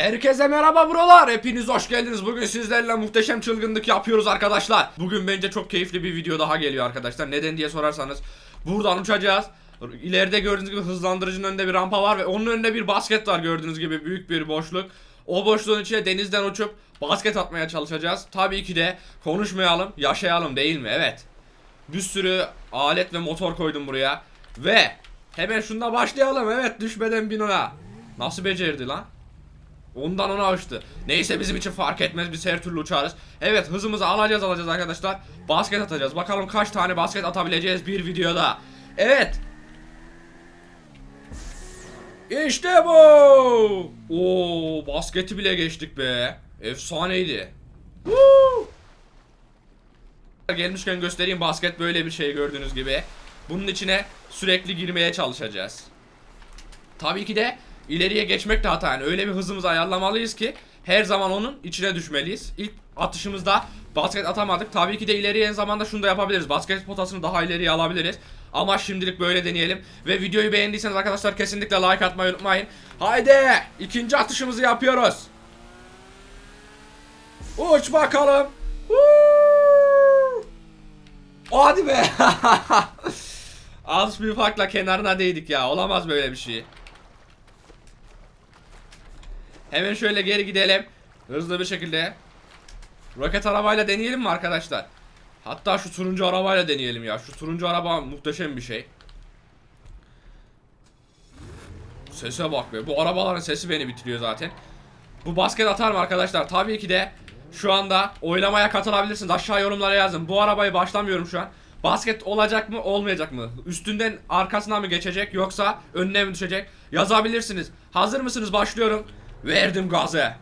Herkese merhaba buralar. Hepiniz hoş geldiniz. Bugün sizlerle muhteşem çılgınlık yapıyoruz arkadaşlar. Bugün bence çok keyifli bir video daha geliyor arkadaşlar. Neden diye sorarsanız buradan uçacağız. İleride gördüğünüz gibi hızlandırıcının önünde bir rampa var ve onun önünde bir basket var gördüğünüz gibi büyük bir boşluk. O boşluğun içine denizden uçup basket atmaya çalışacağız. Tabii ki de konuşmayalım, yaşayalım değil mi? Evet. Bir sürü alet ve motor koydum buraya. Ve hemen şunda başlayalım. Evet düşmeden bin ona. Nasıl becerdi lan? Ondan ona uçtu. Neyse bizim için fark etmez biz her türlü uçarız. Evet hızımızı alacağız alacağız arkadaşlar. Basket atacağız. Bakalım kaç tane basket atabileceğiz bir videoda. Evet. İşte bu. Oo basketi bile geçtik be. Efsaneydi. Woo! Gelmişken göstereyim basket böyle bir şey gördüğünüz gibi. Bunun içine sürekli girmeye çalışacağız. Tabii ki de ileriye geçmek de hata yani öyle bir hızımızı ayarlamalıyız ki her zaman onun içine düşmeliyiz. İlk atışımızda basket atamadık. Tabii ki de ileriye zamanda şunu da yapabiliriz. Basket potasını daha ileriye alabiliriz. Ama şimdilik böyle deneyelim. Ve videoyu beğendiyseniz arkadaşlar kesinlikle like atmayı unutmayın. Haydi ikinci atışımızı yapıyoruz. Uç bakalım. Woo! Hadi be. Az bir farkla kenarına değdik ya. Olamaz böyle bir şey. Hemen şöyle geri gidelim. Hızlı bir şekilde. Roket arabayla deneyelim mi arkadaşlar? Hatta şu turuncu arabayla deneyelim ya. Şu turuncu araba muhteşem bir şey. Sese bak be. Bu arabaların sesi beni bitiriyor zaten. Bu basket atar mı arkadaşlar? Tabii ki de şu anda oylamaya katılabilirsiniz. Aşağı yorumlara yazın. Bu arabayı başlamıyorum şu an. Basket olacak mı olmayacak mı? Üstünden arkasına mı geçecek yoksa önüne mi düşecek? Yazabilirsiniz. Hazır mısınız? Başlıyorum. Verdim gazı.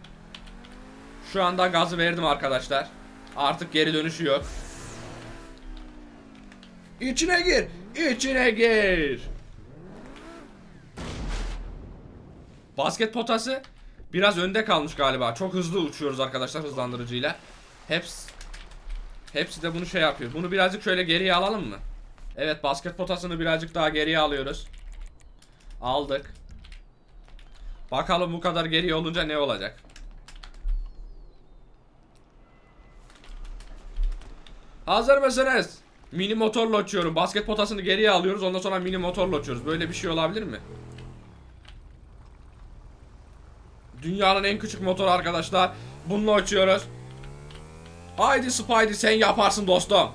Şu anda gazı verdim arkadaşlar. Artık geri dönüşü yok. İçine gir. İçine gir. Basket potası biraz önde kalmış galiba. Çok hızlı uçuyoruz arkadaşlar hızlandırıcıyla. Hepsi Hepsi de bunu şey yapıyor. Bunu birazcık şöyle geriye alalım mı? Evet basket potasını birazcık daha geriye alıyoruz. Aldık. Bakalım bu kadar geriye olunca ne olacak? Hazır mısınız? Mini motorla uçuyorum. Basket potasını geriye alıyoruz. Ondan sonra mini motorla uçuyoruz. Böyle bir şey olabilir mi? Dünyanın en küçük motoru arkadaşlar. Bununla uçuyoruz. Haydi Spidey sen yaparsın dostum.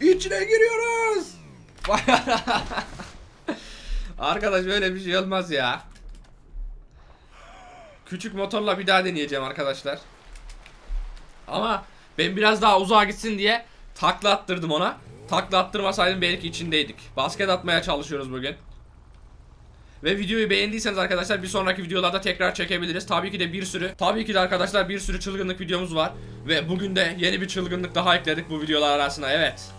İçine giriyoruz. Arkadaş böyle bir şey olmaz ya. Küçük motorla bir daha deneyeceğim arkadaşlar. Ama ben biraz daha uzağa gitsin diye takla attırdım ona. Takla attırmasaydım belki içindeydik. Basket atmaya çalışıyoruz bugün. Ve videoyu beğendiyseniz arkadaşlar bir sonraki videolarda tekrar çekebiliriz. Tabii ki de bir sürü, tabii ki de arkadaşlar bir sürü çılgınlık videomuz var. Ve bugün de yeni bir çılgınlık daha ekledik bu videolar arasına. Evet.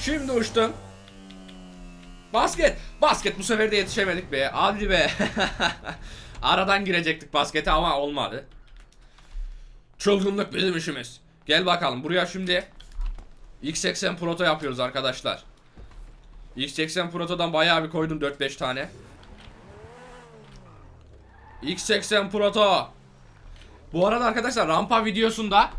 Şimdi uçtum. Basket. Basket bu sefer de yetişemedik be. Hadi be. Aradan girecektik baskete ama olmadı. Çılgınlık bizim işimiz. Gel bakalım buraya şimdi X80 Proto yapıyoruz arkadaşlar. X80 Proto'dan bayağı bir koydum 4-5 tane. X80 Proto. Bu arada arkadaşlar rampa videosunda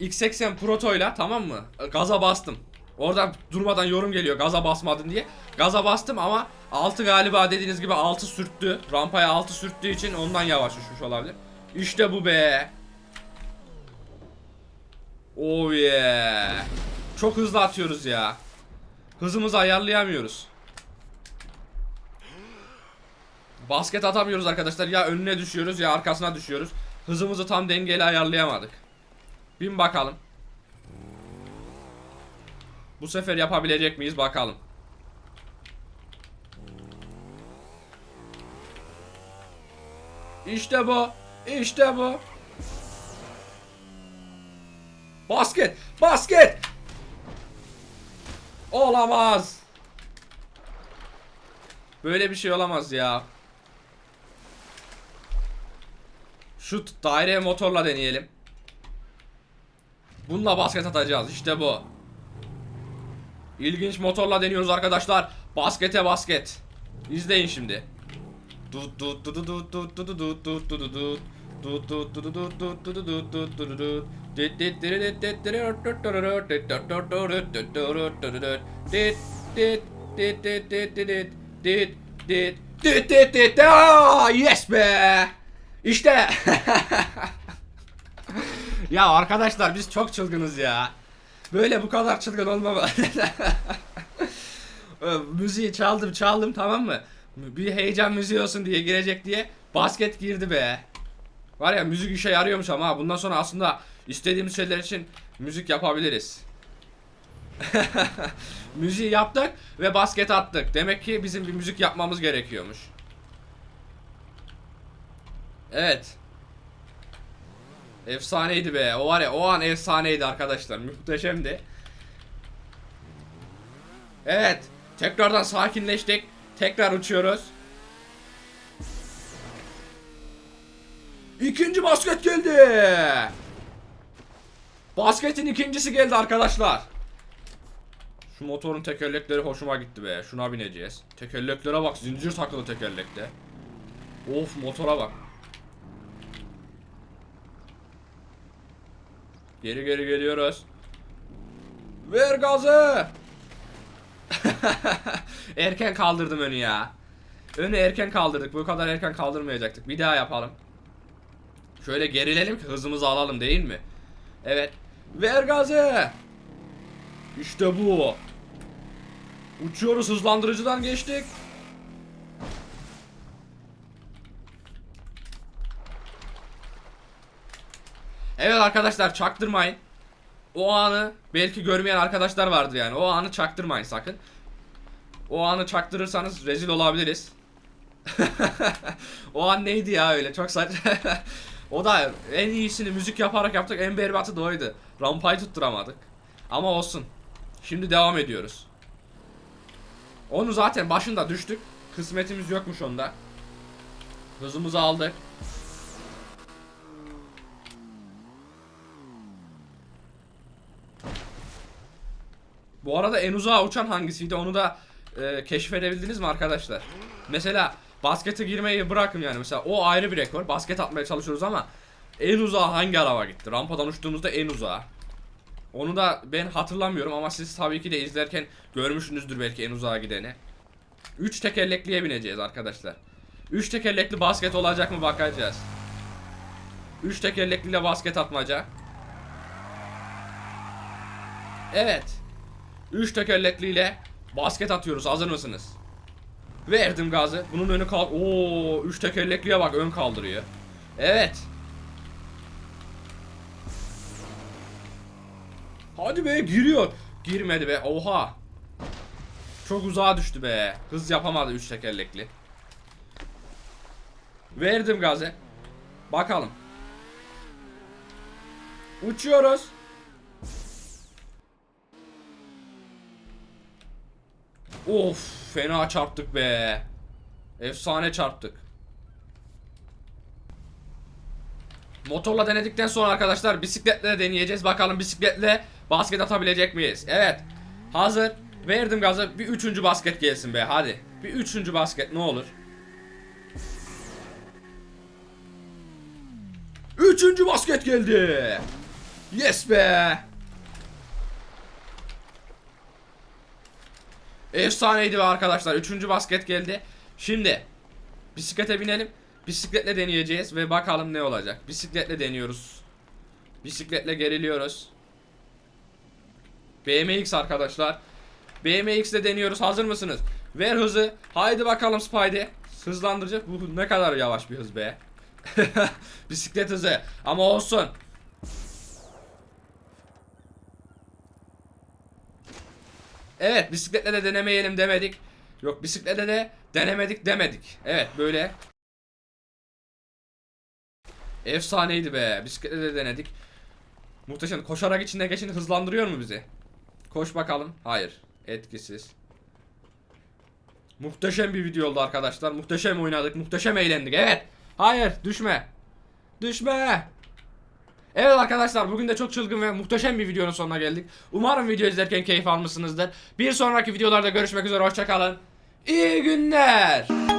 X80 Proto'yla tamam mı? Gaza bastım. Oradan durmadan yorum geliyor gaza basmadın diye. Gaza bastım ama 6 galiba dediğiniz gibi 6 sürttü. Rampaya 6 sürttüğü için ondan yavaş uçmuş olabilir. İşte bu be. Oh yeah. Çok hızlı atıyoruz ya. Hızımızı ayarlayamıyoruz. Basket atamıyoruz arkadaşlar. Ya önüne düşüyoruz ya arkasına düşüyoruz. Hızımızı tam dengeli ayarlayamadık. Bin bakalım. Bu sefer yapabilecek miyiz bakalım. İşte bu. İşte bu. Basket. Basket. Olamaz. Böyle bir şey olamaz ya. Şu daire motorla deneyelim. Bununla basket atacağız. İşte bu. İlginç motorla deniyoruz arkadaşlar. Baskete basket. İzleyin şimdi. Yes be. İşte. ya arkadaşlar biz çok çılgınız ya böyle bu kadar çılgın olmamalı müziği çaldım çaldım tamam mı bir heyecan müziği olsun diye girecek diye basket girdi be var ya müzik işe yarıyormuş ama bundan sonra aslında istediğimiz şeyler için müzik yapabiliriz Müziği yaptık ve basket attık. Demek ki bizim bir müzik yapmamız gerekiyormuş. Evet. Efsaneydi be. O var ya o an efsaneydi arkadaşlar. Muhteşemdi. Evet. Tekrardan sakinleştik. Tekrar uçuyoruz. İkinci basket geldi. Basketin ikincisi geldi arkadaşlar. Şu motorun tekerlekleri hoşuma gitti be. Şuna bineceğiz. Tekerleklere bak. Zincir takılı tekerlekte. Of motora bak. Geri geri geliyoruz. Ver gazı. erken kaldırdım önü ya. Önü erken kaldırdık. Bu kadar erken kaldırmayacaktık. Bir daha yapalım. Şöyle gerilelim ki hızımızı alalım değil mi? Evet. Ver gazı. İşte bu. Uçuyoruz hızlandırıcıdan geçtik. Evet arkadaşlar çaktırmayın. O anı belki görmeyen arkadaşlar vardır yani. O anı çaktırmayın sakın. O anı çaktırırsanız rezil olabiliriz. o an neydi ya öyle çok saçma. o da en iyisini müzik yaparak yaptık. En berbatı da oydu. Rampayı tutturamadık. Ama olsun. Şimdi devam ediyoruz. Onu zaten başında düştük. Kısmetimiz yokmuş onda. Hızımızı aldık. Bu arada en uzağa uçan hangisiydi onu da e, keşfedebildiniz mi arkadaşlar? Mesela baskete girmeyi bırakın yani mesela o ayrı bir rekor. Basket atmaya çalışıyoruz ama en uzağa hangi araba gitti? Rampadan uçtuğumuzda en uzağa. Onu da ben hatırlamıyorum ama siz tabii ki de izlerken görmüşsünüzdür belki en uzağa gideni. 3 tekerlekliye bineceğiz arkadaşlar. 3 tekerlekli basket olacak mı bakacağız. 3 tekerlekliyle basket atmaca. Evet. 3 tekerlekliyle basket atıyoruz. Hazır mısınız? Verdim gazı. Bunun önü kal... Oo, 3 tekerlekliye bak ön kaldırıyor. Evet. Hadi be giriyor. Girmedi be. Oha. Çok uzağa düştü be. Hız yapamadı 3 tekerlekli. Verdim gazı. Bakalım. Uçuyoruz. Of fena çarptık be. Efsane çarptık. Motorla denedikten sonra arkadaşlar bisikletle de deneyeceğiz. Bakalım bisikletle basket atabilecek miyiz? Evet. Hazır. Verdim gazı. Bir üçüncü basket gelsin be hadi. Bir üçüncü basket ne olur. Üçüncü basket geldi. Yes be. Efsaneydi be arkadaşlar. Üçüncü basket geldi. Şimdi bisiklete binelim. Bisikletle deneyeceğiz ve bakalım ne olacak. Bisikletle deniyoruz. Bisikletle geriliyoruz. BMX arkadaşlar. BMX ile deniyoruz. Hazır mısınız? Ver hızı. Haydi bakalım Spidey. Hızlandırıcı. Bu ne kadar yavaş bir hız be. Bisiklet hızı. Ama olsun. Evet bisikletle de denemeyelim demedik. Yok bisiklete de denemedik demedik. Evet böyle. Efsaneydi be. Bisikletle de denedik. Muhteşem. Koşarak içinde geçin hızlandırıyor mu bizi? Koş bakalım. Hayır. Etkisiz. Muhteşem bir video oldu arkadaşlar. Muhteşem oynadık. Muhteşem eğlendik. Evet. Hayır. Düşme. Düşme. Evet arkadaşlar bugün de çok çılgın ve muhteşem bir videonun sonuna geldik. Umarım video izlerken keyif almışsınızdır. Bir sonraki videolarda görüşmek üzere hoşçakalın. İyi günler.